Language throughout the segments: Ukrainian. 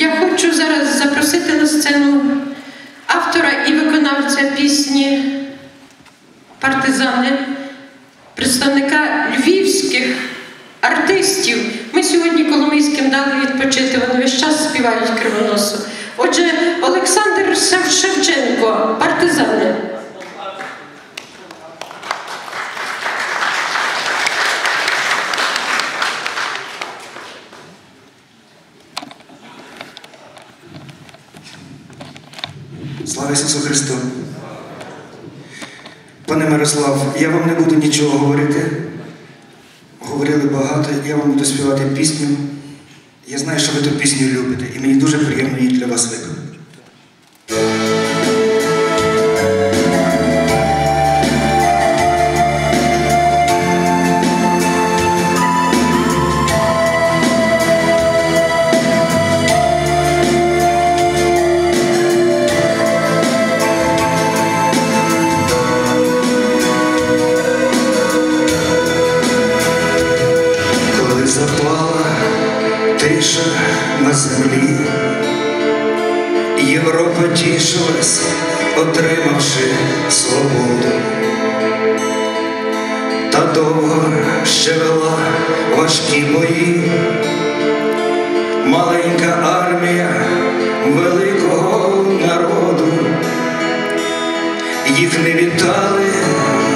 я хочу зараз запросити на сцену автора і виконавця пісні Партизани, представника львівських артистів. Ми сьогодні Коломийським дали відпочити, вони весь час співають кривоносу. Отже, Олександр Шев- Шевченко, партизани. Слава Ісусу Христу! Пане Мирослав, я вам не буду нічого говорити. Говорили багато, я вам буду співати пісню. Я знаю, що ви ту пісню любите, і мені дуже приємно її для вас виконати. Та довго ще вела важкі бої, маленька армія великого народу. Їх не вітали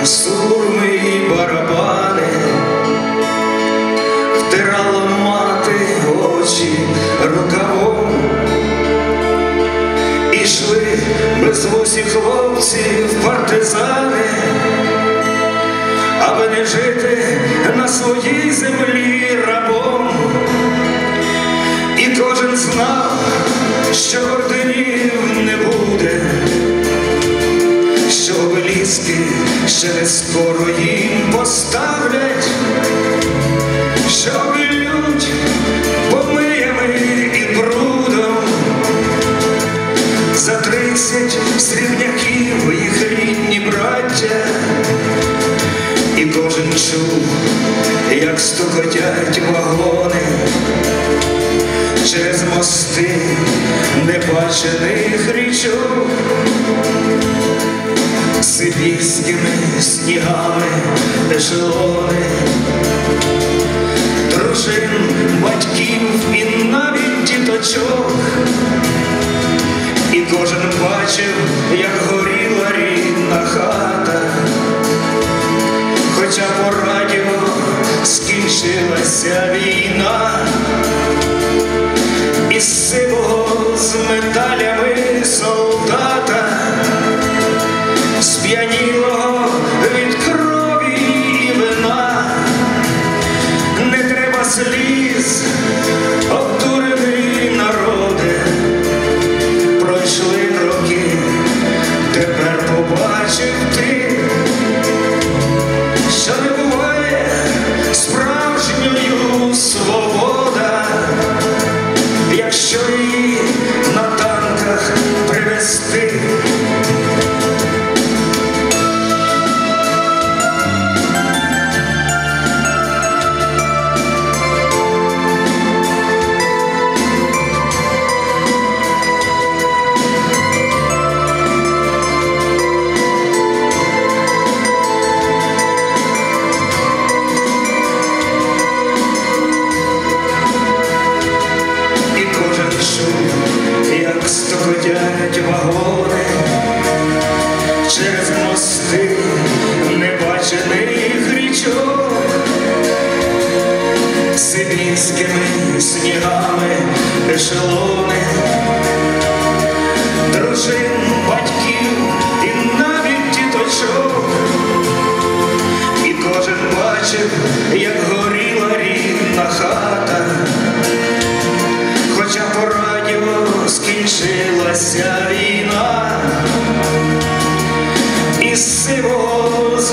сурми і барабани втирала мати очі рукавом. Ішли безвусі хлопці в партизани, жити на своїй землі рабом. І кожен знав, що орденів не буде, що обеліски ще не скоро їм поставлять що вилють помиями і брудом, за тридцять срібняків чув, як стукотять вагони через мости небачених річок. Сибірськими снігами ешелони дружин, батьків і навіть діточок. І кожен бачив, як горіла рідна хата, хоча по радіо скінчилася війна, із сивого з медалями снігами ешелони, дружин, батьків і навіть діточок. І кожен бачив, як горіла рідна хата, хоча по радіо скінчилася війна, і сивого з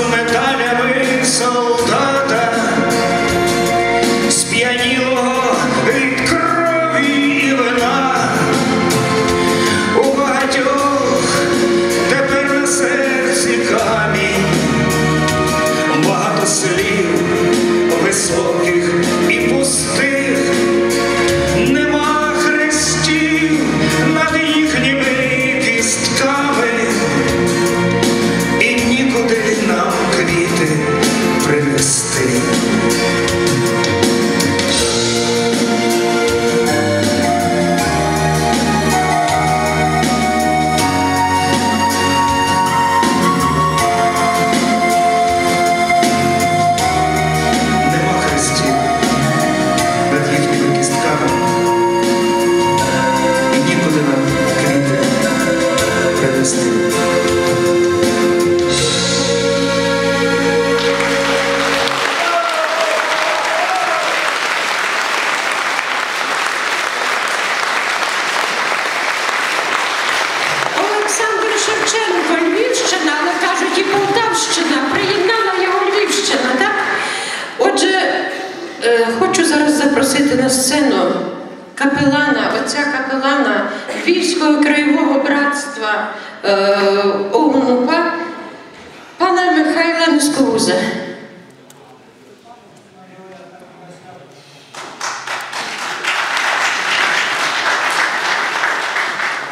Несковуза.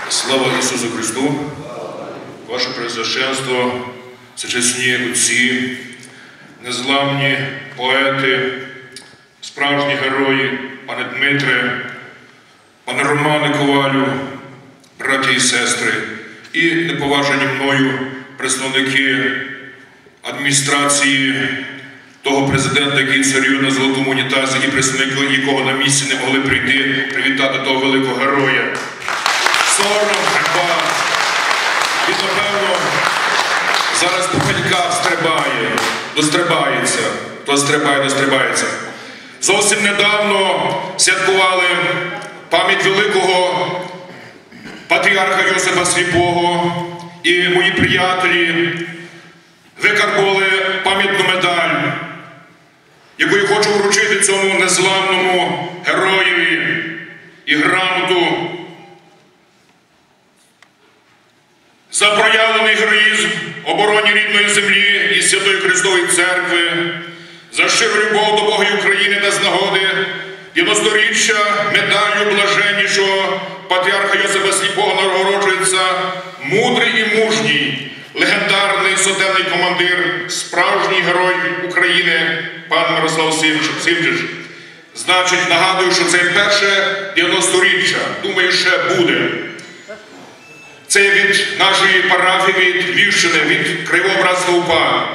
Слава Ісусу Христу! Ваше Преосвященство, всечесні отці, незламні поети, справжні герої, пане Дмитре, пане Романе Ковалю, браті і сестри, і неповажені мною представники адміністрації того президента, який царює на золотому унітазі, і представники якого на місці не могли прийти привітати того великого героя сором, ганьба. І, напевно, зараз по пеньках стрибає, дострибається, то стрибає, дострибається. Зовсім недавно святкували пам'ять великого патріарха Йосипа Сліпого і мої приятелі викарбували пам'ятну медаль, яку я хочу вручити цьому незламному героєві і грамоту. За проявлений героїзм обороні рідної землі і Святої Христової Церкви, за щиру любов до Бога України та з нагоди 90-річчя медаллю блаженнішого патріарха Йосипа Сліпого нагороджується мудрий і сотенний командир, справжній герой України, пан Мирослав Симчич. Значить, нагадую, що це перше 90-річчя. Думаю, ще буде. Це від нашої парафії від Львівщини, від Кривого братства УПА.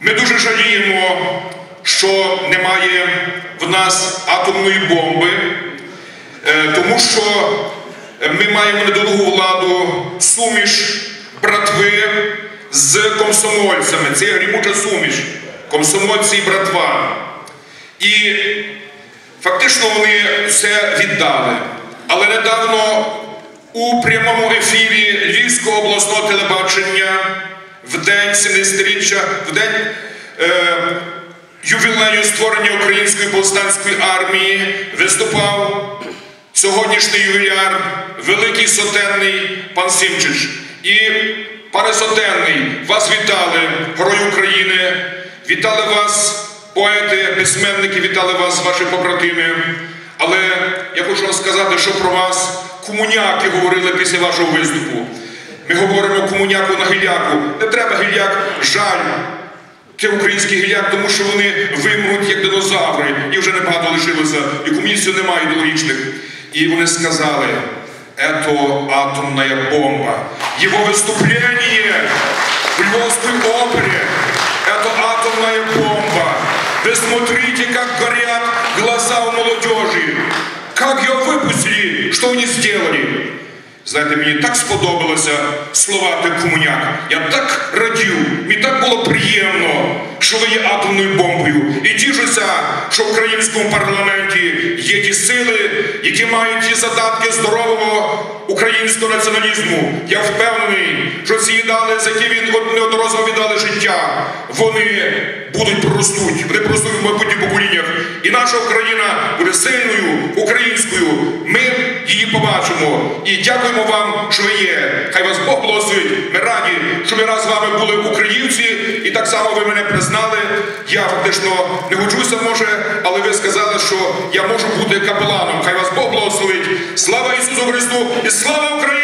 Ми дуже жаліємо, що немає в нас атомної бомби, е, тому що ми маємо недолугу владу суміш братви з комсомольцями. Це грімуча суміш, комсомольці і братва. І фактично вони все віддали. Але недавно у прямому ефірі Львівського обласного телебачення в день 70-річчя, в день е, ювілею створення Української повстанської армії виступав сьогоднішній ювіляр, великий сотенний пан Сімчич. І, пане сотенний, вас вітали, Герой України, вітали вас, поети, письменники, вітали вас, ваші побратими. Але я хочу вам сказати, що про вас комуняки говорили після вашого виступу. Ми говоримо комуняку на гіляку. Не треба гіляк, жаль. Це український гіляк, тому що вони вимруть як динозаври, і вже небагато лишилося, і комуністів немає ідеологічних. І вони сказали, это атомная бомба. Его выступление в Львовской опере – это атомная бомба. Вы смотрите, как горят глаза у молодежи. Как ее выпустили, что они сделали. Знаєте, мені так сподобалося слова ти комуняк. Я так радів, мені так було приємно, що атомною бомбою. І тішуся, що в українському парламенті є ті сили, які мають ті задатки здорового українського націоналізму. Я впевнений, що ці ідеали, за які він неодноразово віддали життя, вони будуть проростуть, вони проростуть в майбутніх поколіннях. І наша Україна буде сильною українською. Ми її побачимо. І дякуємо вам, що ви є. Хай вас Бог благословить. Ми раді, що ми раз з вами були українці, і так само ви мене признали. Я фактично не годжуся, може, але ви сказали, що я можу бути капеланом. Хай вас Бог благословить. Слава Ісусу Христу і слава Україні!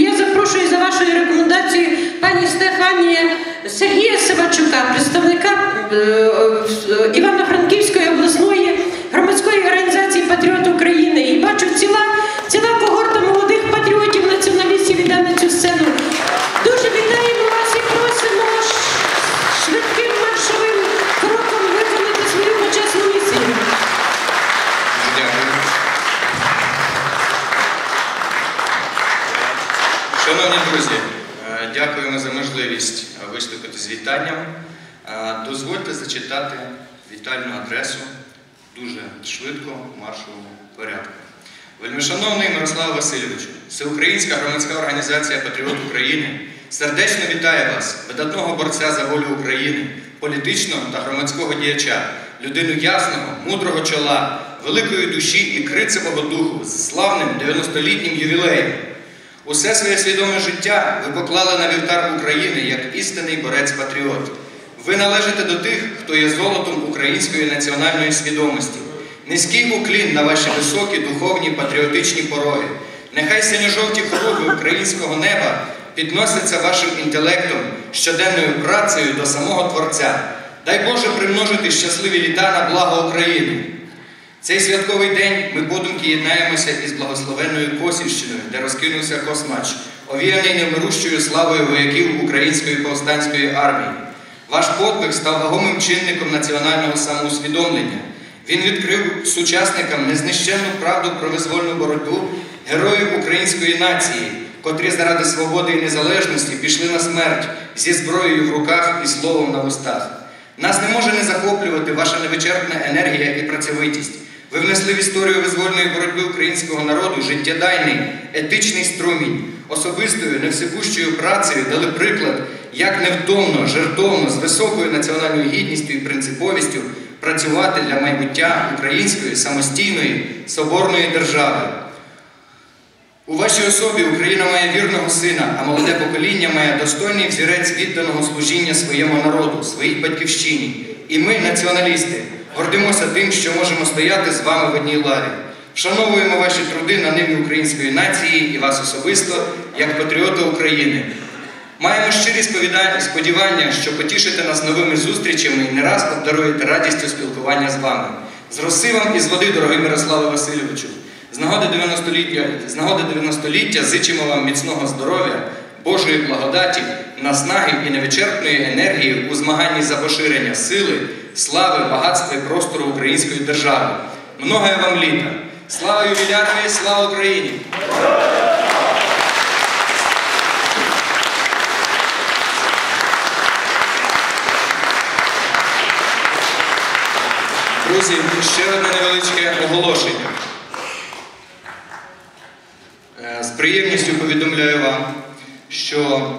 Я запрошую за вашою рекомендацією пані Стефанія Сергія Савачука, представника е, е, Івано-Франківської обласної громадської організації Патріот України. І бачу, ціла, Шановні друзі, е, дякуємо за можливість е, виступити з вітанням. Е, Дозвольте зачитати вітальну адресу дуже швидко в маршовому порядку. Вельмишановний Мирослав Васильовичу, Всеукраїнська громадська організація Патріот України сердечно вітає вас, видатного борця за волю України, політичного та громадського діяча, людину ясного, мудрого чола, великої душі і крицевого духу з славним 90-літнім ювілеєм. Усе своє свідоме життя ви поклали на вівтар України як істинний борець-патріот. Ви належите до тих, хто є золотом української національної свідомості. Низький уклін на ваші високі духовні патріотичні пороги. Нехай синьо-жовті хоруби українського неба підносяться вашим інтелектом, щоденною працею до самого Творця. Дай Боже примножити щасливі літа на благо України. Цей святковий день ми подумки єднаємося із благословенною Косівщиною, де розкинувся космач, овіяний невмирущою славою вояків Української повстанської армії. Ваш подвиг став вагомим чинником національного самоусвідомлення. Він відкрив сучасникам незнищенну правду про визвольну боротьбу героїв української нації, котрі заради свободи і незалежності пішли на смерть зі зброєю в руках і словом на устах. Нас не може не захоплювати ваша невичерпна енергія і працьовитість. Ви внесли в історію визвольної боротьби українського народу життєдайний, етичний струмінь, особистою, невсипущою працею дали приклад, як невтомно, жертовно, з високою національною гідністю і принциповістю працювати для майбуття української самостійної соборної держави. У вашій особі Україна має вірного сина, а молоде покоління має достойний взірець відданого служіння своєму народу, своїй батьківщині. І ми, націоналісти, гордимося тим, що можемо стояти з вами в одній лаві. Вшановуємо ваші труди на ниві української нації і вас особисто як патріота України. Маємо щирі сподівання, що потішите нас новими зустрічами і не раз обдаруєте радістю спілкування з вами. З роси вам з води, дорогий Мирославе Васильовичу. З нагоди 90-ліття, з нагоди 90-ліття зичимо вам міцного здоров'я, Божої благодаті, наснаги і невичерпної енергії у змаганні за поширення сили, слави, багатства і простору української держави. Многое вам літа! Слава ювілярної, слава Україні! Друзі, ще одне невеличке оголошення. Е, З приємністю повідомляю вам, що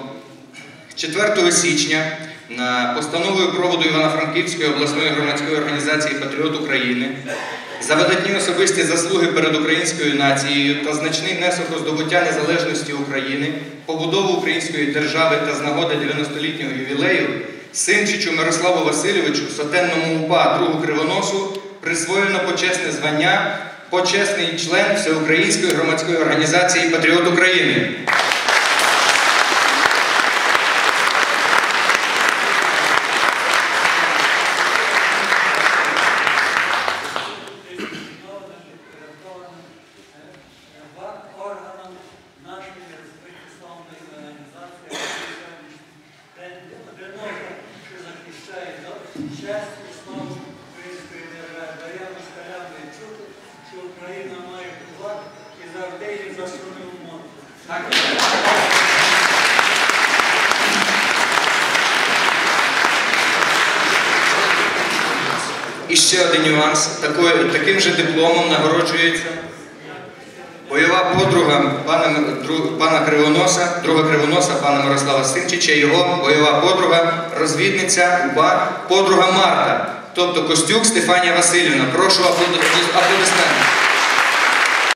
4 січня на постановою проводу Івано-Франківської обласної громадської організації Патріот України за видатні особисті заслуги перед українською нацією та значний внесок у здобуття незалежності України, побудову української держави та з нагоди 90-літнього ювілею Симчичу Мирославу Васильовичу, сотенному УПА другу кривоносу, присвоєно почесне звання почесний член Всеукраїнської громадської організації Патріот України. органам нашої республіканської організації, де одиноко, що захищає честь і славу української держави. Дає москалям чути, що Україна має вплив і завжди її засунув І ще один нюанс. Таким же дипломом нагороджується бойова подруга пана, Кривоноса, друга Кривоноса, пана Мирослава Симчича, його бойова подруга, розвідниця УПА, подруга Марта, тобто Костюк Стефанія Васильівна. Прошу аплоди- аплодисменти.